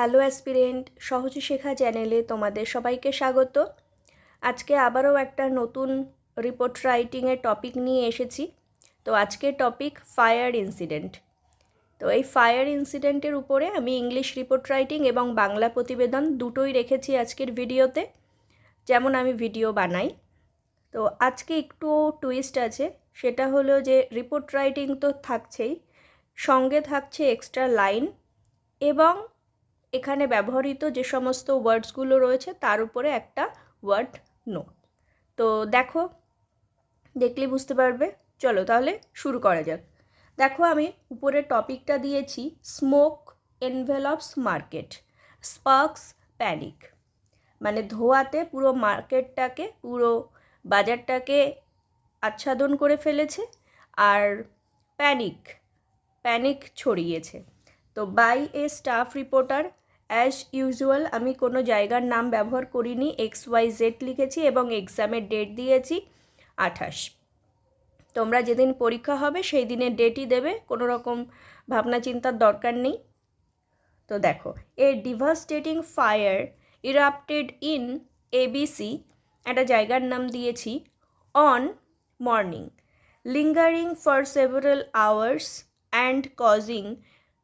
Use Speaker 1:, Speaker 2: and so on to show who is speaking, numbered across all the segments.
Speaker 1: Hello aspirant, সহজে শেখা চ্যানেলে তোমাদের সবাইকে স্বাগত। আজকে আবারও একটা নতুন রিপোর্ট রাইটিংয়ের টপিক নিয়ে এসেছি। তো আজকের টপিক ফায়ার ইনসিডেন্ট। তো এই ফায়ার ইনসিডেন্টের উপরে আমি ইংলিশ রিপোর্ট রাইটিং এবং বাংলা প্রতিবেদন দুটোই রেখেছি আজকের ভিডিওতে। যেমন আমি ভিডিও বানাই। তো আজকে একটু টুইস্ট আছে, সেটা হলো যে রিপোর্ট রাইটিং তো থাকছেই, সঙ্গে থাকছে এক্সট্রা লাইন এবং এখানে ব্যবহৃত যে সমস্ত ওয়ার্ডসগুলো রয়েছে, তার উপরে একটা ওয়ার্ড নোট। তো দেখো, দেখলে বুঝতে পারবে। চলো তাহলে শুরু করা যাক। দেখো আমি উপরে টপিকটা দিয়েছি, smoke envelops market, sparks panic. মানে ধোয়াতে পুরো মার্কেটটাকে, পুরো বাজারটাকে আচ্ছাদন করে ফেলেছে, আর প্যানিক প্যানিক ছড়িয়েছে। তো by a staff reporter as usual আমি কোনো জায়গার নাম ব্যবহার করিনি এক্স ওয়াই জেড লিখেছি এবং এক্সামের ডেট দিয়েছি, আঠাশ। তোমরা যেদিন পরীক্ষা হবে সেই দিনের ডেটই দেবে, কোনো রকম ভাবনা চিন্তার দরকার নেই। তো দেখো a devastating fire erupted in ABC একটা জায়গার নাম দিয়েছি on morning lingering for several hours and causing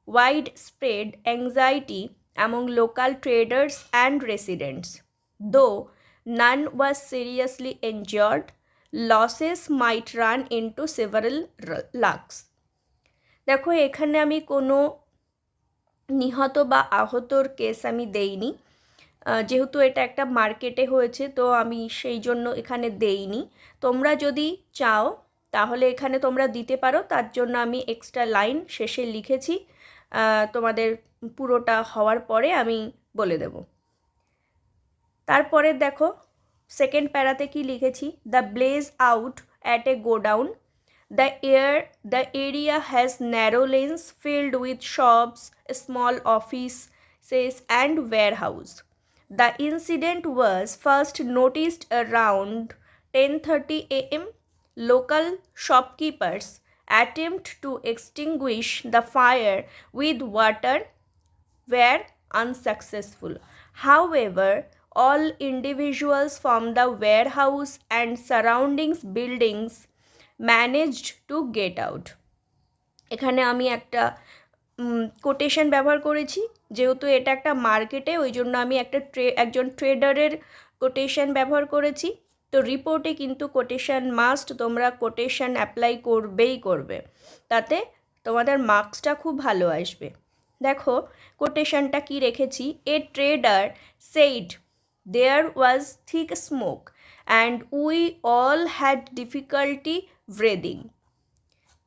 Speaker 1: widespread anxiety among local traders and residents. Though none was seriously injured, losses might run into several lakhs. দেখো এখানে আমি কোনো নিহত বা আহতর কেস আমি দেইনি যেহেতু এটা একটা মার্কেটে হয়েছে তো আমি সেই জন্য এখানে দেইনি তোমরা যদি চাও তাহলে এখানে তোমরা দিতে পারো তার জন্য আমি এক্সট্রা লাইন শেষে লিখেছি তোমাদের পুরোটা হওয়ার পরে আমি বলে দেব। তারপরে দেখো সেকেন্ড প্যারাতে কি লিখেছি? The blaze out at a godown the air the area has narrow lanes filled with shops small offices and warehouse the incident was first noticed around ten thirty A M local shopkeepers attempt to extinguish the fire with water were unsuccessful. However, all individuals from the warehouse and surrounding buildings managed to get out. এখানে আমি একটা quotation ব্যবহার করেছি যেহেতু এটা একটা মার্কেটে ওই জন্য আমি একটা ট্রে একজন ট্রেডারের কোটেশন ব্যবহার করেছি তো রিপোর্টে কিন্তু কোটেশন মাস্ট তোমরা কোটেশন অ্যাপ্লাই করবেই করবে। তাতে তোমাদের মার্কসটা খুব ভালো আসবে। দেখো কোটেশনটা কি রেখেছি? A trader said there was thick smoke and we all had difficulty breathing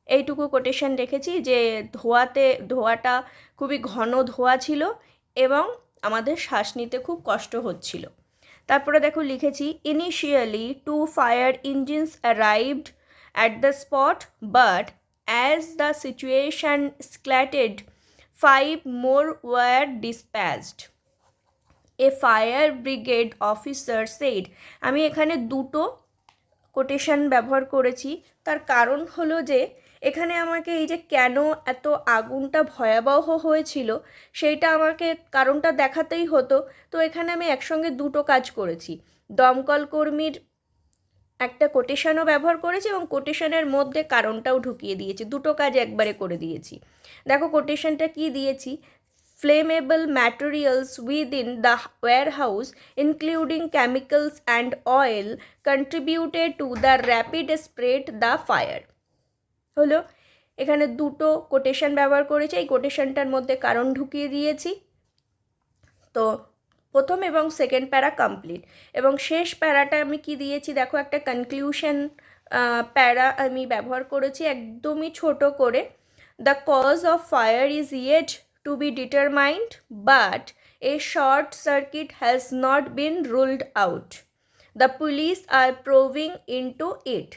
Speaker 1: এইটুকু কোটেশন রেখেছি যে ধোয়াতে, ধোয়াটা খুবই ঘন ধোয়া ছিল এবং আমাদের শ্বাস নিতে খুব কষ্ট হচ্ছিল। তারপরে দেখো লিখেছি initially two fire engines arrived at the spot but as the situation escalated five more were dispatched a fire brigade officer said আমি এখানে দুটো কোটেশন ব্যবহার করেছি, তার কারণ হলো যে, এখানে আমাকে এই যে কেন এত আগুনটা ভয়াবহ হয়েছিল, সেইটা আমাকে কারণটা দেখাতেই হতো, তো এখানে আমি একসঙ্গে দুটো কাজ করেছি। দমকল কর্মীর একটা কোটেশনও ব্যবহার করেছি এবং কোটেশনের মধ্যে কারণটাও ঢুকিয়ে দিয়েছি, দুটো কাজ একবারে করে দিয়েছি। দেখো কোটেশনটা কি দিয়েছি? Flammable materials within the warehouse, including chemicals and oil, contributed to the rapid spread the fire. হলো এখানে দুটো কোটেশন ব্যবহার করেছি এই কোটেশনটার মধ্যে কারণ ঢুকিয়ে দিয়েছি। তো প্রথম এবং সেকেন্ড প্যারা কমপ্লিট এবং শেষ প্যারাটা আমি কি দিয়েছি দেখো একটা কনক্লিউশন প্যারা আমি ব্যবহার করেছি একদমই ছোট করে। The cause of fire is yet to be determined, but a short circuit has not been ruled out. The police are probing into it.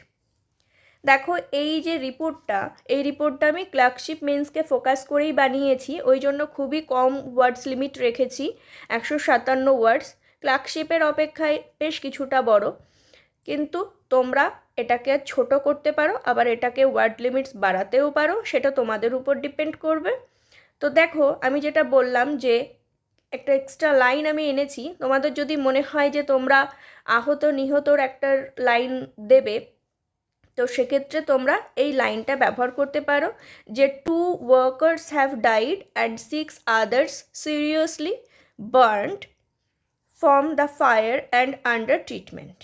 Speaker 1: দেখো এই যে রিপোর্টটা এই রিপোর্টটা আমি ক্লার্কশিপ মেন্সকে ফোকাস করেই বানিয়েছি ওই জন্য খুবই কম ওয়ার্ডস লিমিট রেখেছি একশো সাতান্ন ওয়ার্ডস ক্লার্কশিপের অপেক্ষায় বেশ কিছুটা বড় কিন্তু তোমরা এটাকে ছোট করতে পারো আবার এটাকে ওয়ার্ড লিমিটস বাড়াতেও পারো সেটা তোমাদের উপর ডিপেন্ড করবে তো দেখো, আমি যেটা বললাম যে একটা এক্সট্রা লাইন আমি এনেছি, তোমাদের যদি মনে হয় যে তোমরা আহত নিহতর একটা লাইন দেবে, তো সেক্ষেত্রে তোমরা এই লাইনটা ব্যবহার করতে পারো যে two workers have died and six others seriously burned from the fire and under treatment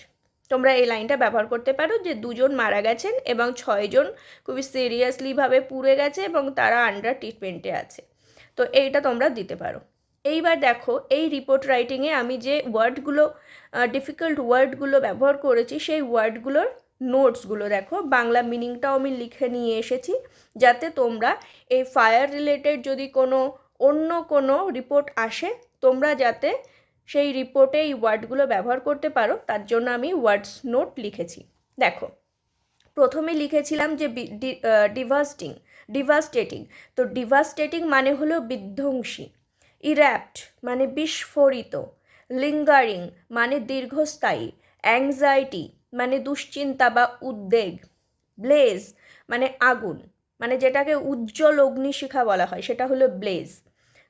Speaker 1: তোমরা এই লাইনটা ব্যবহার করতে পারো যে দুজন মারা গেছেন এবং ছয়জন খুবই সিরিয়াসলিভাবে পুড়ে গেছে এবং তারা আন্ডার ট্রিটমেন্টে আছে। তো এইটা তোমরা দিতে পারো। এইবার দেখো, এই রিপোর্ট রাইটিংয়ে আমি যে ওয়ার্ডগুলো ডিফিকাল্ট ওয়ার্ডগুলো ব্যবহার করেছি, সেই ওয়ার্ডগুলোর নোটসগুলো দেখো। বাংলা মিনিংটাও আমি লিখে নিয়ে এসেছি, যাতে তোমরা এই ফায়ার রিলেটেড যদি কোনো অন্য কোনো রিপোর্ট আসে, তোমরা যাতে সেই রিপোর্টে এই ওয়ার্ডগুলো ব্যবহার করতে পারো। তার জন্য আমি ওয়ার্ডস নোট লিখেছি। দেখো, প্রথমে লিখেছিলাম যে ডিভাস্টিং ডিভাস্টেটিং। তো ডিভাস্টেটিং মানে হলো বিধ্বংসী। ইর্যাপ্ট মানে বিস্ফোরিত। লিঙ্গারিং মানে দীর্ঘস্থায়ী। অ্যাংজাইটি মানে দুশ্চিন্তা বা উদ্বেগ। ব্লেজ মানে আগুন মানে যেটাকে উজ্জ্বল অগ্নিশিখা বলা হয়, সেটা হলো ব্লেজ।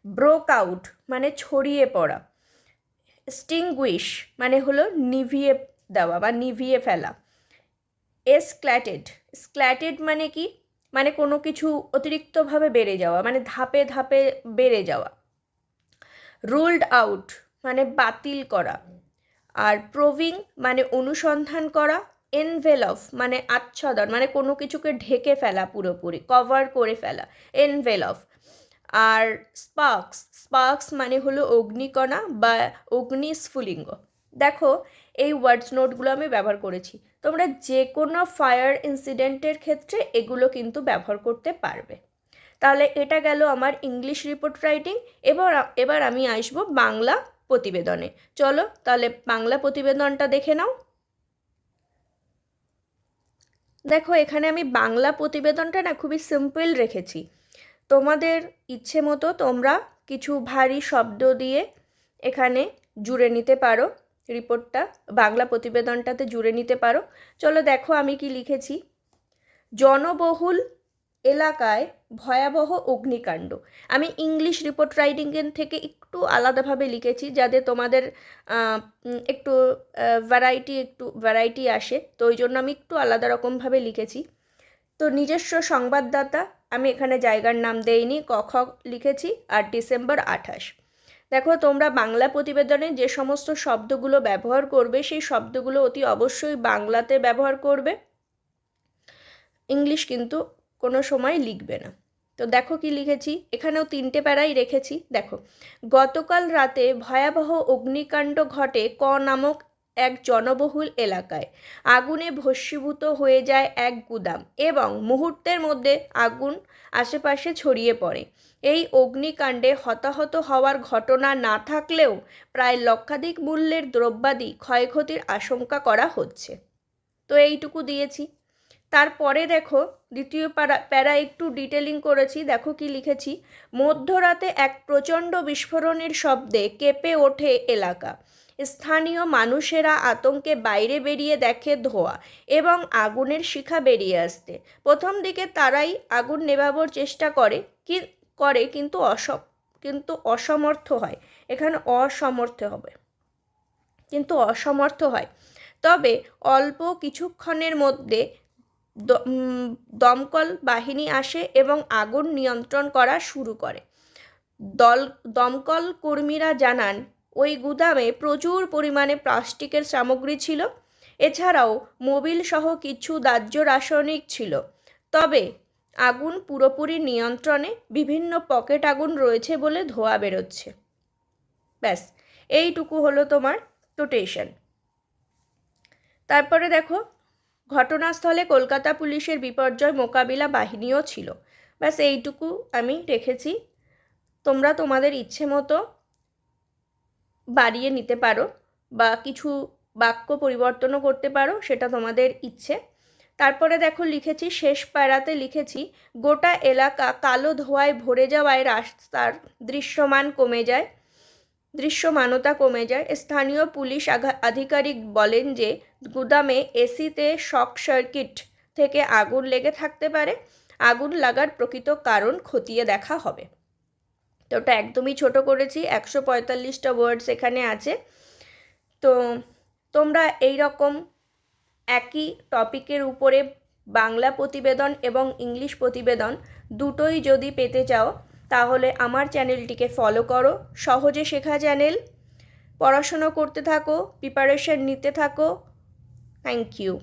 Speaker 1: ব্রোক আউট মানে ছড়িয়ে পড়া। স্টিংগুইশ মানে হলো নিভিয়ে দেওয়া বা নিভিয়ে ফেলা। এসক্ল্যাটেড, স্ক্ল্যাটেড মানে কি? মানে কোনো কিছু অতিরিক্তভাবে বেড়ে যাওয়া মানে ধাপে ধাপে বেড়ে যাওয়া। রুলড আউট মানে বাতিল করা। আর প্রোভিং মানে অনুসন্ধান করা। এনভেলফ মানে আচ্ছাদন মানে কোনো কিছুকে ঢেকে ফেলা পুরোপুরি কভার করে ফেলা। এনভেলফ আর স্পার্কস স্পার্কস মানে হলো অগ্নিকণা বা অগ্নিস্ফুলিঙ্গ। দেখো, এই ওয়ার্ডস নোটগুলো আমি ব্যবহার করেছি। তোমরা যে কোনো ফায়ার ইনসিডেন্টের ক্ষেত্রে এগুলো কিন্তু ব্যবহার করতে পারবে। তাহলে এটা গেল আমার ইংলিশ রিপোর্ট রাইটিং এবার এবার আমি আসব বাংলা প্রতিবেদনে। চলো তাহলে বাংলা প্রতিবেদনটা দেখে নাও। দেখো, এখানে আমি বাংলা প্রতিবেদনটা না খুবই সিম্পল রেখেছি। তোমাদের ইচ্ছে মতো তোমরা কিছু ভারী শব্দ দিয়ে এখানে জুড়ে নিতে পারো। রিপোর্টটা, বাংলা প্রতিবেদনটাতে জুড়ে নিতে পারো। চলো দেখো আমি কি লিখেছি। জনবহুল এলাকায় ভয়াবহ অগ্নিকাণ্ড। আমি ইংলিশ রিপোর্ট রাইটিংয়ের থেকে একটু আলাদাভাবে লিখেছি যাতে তোমাদের একটু ভ্যারাইটি একটু ভ্যারাইটি আসে। তো ওই জন্য আমি একটু আলাদা রকমভাবে লিখেছি। তো নিজস্ব সংবাদদাতা, আমি এখানে জায়গার নাম দেইনি কখ লিখেছি, আর ডিসেম্বর আঠাশ। দেখো, তোমরা বাংলা প্রতিবেদনে যে সমস্ত শব্দগুলো ব্যবহার করবে, সেই শব্দগুলো অতি অবশ্যই বাংলাতে ব্যবহার করবে। ইংলিশ কিন্তু কোনো সময় লিখবে না। তো দেখো কি লিখেছি, এখানেও তিনটে প্যারাই রেখেছি। দেখো, গতকাল রাতে ভয়াবহ অগ্নিকাণ্ড ঘটে ক নামক এক জনবহুল এলাকায়। আগুনে ভস্মীভূত হয়ে যায় এক গুদাম এবং মুহূর্তের মধ্যে আগুন আশেপাশে ছড়িয়ে পড়ে। এই অগ্নিকাণ্ডে হতাহত হওয়ার ঘটনা না থাকলেও প্রায় লক্ষাধিক মূল্যের দ্রব্যাদি ক্ষয়ক্ষতির আশঙ্কা করা হচ্ছে। তো এইটুকু দিয়েছি। তারপরে দেখো, দ্বিতীয় প্যারা প্যারা একটু ডিটেলিং করেছি, দেখো কি লিখেছি। মধ্যরাতে এক প্রচণ্ড বিস্ফোরণের শব্দে কেঁপে ওঠে এলাকা। স্থানীয় মানুষেরা আতঙ্কে বাইরে বেরিয়ে দেখে ধোয়া এবং আগুনের শিখা বেরিয়ে আসতে। প্রথম দিকে তারাই আগুন নেভানোর চেষ্টা করে, কি, করে কিন্তু অস কিন্তু অসমর্থ হয়। এখানে অসমর্থ হবে। কিন্তু অসমর্থ হয়। তবে অল্প কিছুক্ষণের মধ্যে দমকল বাহিনী আসে এবং আগুন নিয়ন্ত্রণ করা শুরু করে। দল, দমকল কর্মীরা জানান, ওই গুদামে প্রচুর পরিমাণে প্লাস্টিকের সামগ্রী ছিল। এছাড়াও মোবিল সহ কিছু দাহ্য রাসায়নিক ছিল। তবে আগুন পুরোপুরি নিয়ন্ত্রণে বিভিন্ন পকেট আগুন রয়েছে বলে ধোয়া বেরোচ্ছে। ব্যাস, এইটুকু হলো তোমার কোটেশন তারপরে দেখো ঘটনাস্থলে কলকাতা পুলিশের বিপর্যয় মোকাবিলা বাহিনীও ছিল। ব্যাস, এইটুকু আমি রেখেছি। তোমরা তোমাদের ইচ্ছে মতো বাড়িয়ে নিতে পারো বা কিছু বাক্য পরিবর্তনও করতে পারো, সেটা তোমাদের ইচ্ছে। তারপরে দেখো, লিখেছি, শেষ পাড়াতে লিখেছি, গোটা এলাকা কালো ধোঁয়ায় ভরে যাওয়ায় রাস্তার দৃশ্যমান কমে যায়। দৃশ্যমানতা কমে যায়। স্থানীয় পুলিশ আধিকারিক বলেন যে, গুদামে এসিতে শক সার্কিট থেকে আগুন লেগে থাকতে পারে। আগুন লাগার প্রকৃত কারণ খতিয়ে দেখা হবে। তো ওটা একদমই ছোট করেছি, একশো পঁয়তাল্লিশটা ওয়ার্ডস এখানে আছে। তো তোমরা এই রকম একই টপিকের উপরে বাংলা প্রতিবেদন এবং ইংলিশ প্রতিবেদন দুটোই যদি পেতে চাও তাহলে আমার চ্যানেলটিকে ফলো করো। সহজে শেখা চ্যানেল। পড়াশুনো করতে থাকো প্রিপারেশন নিতে থাকো। Thank you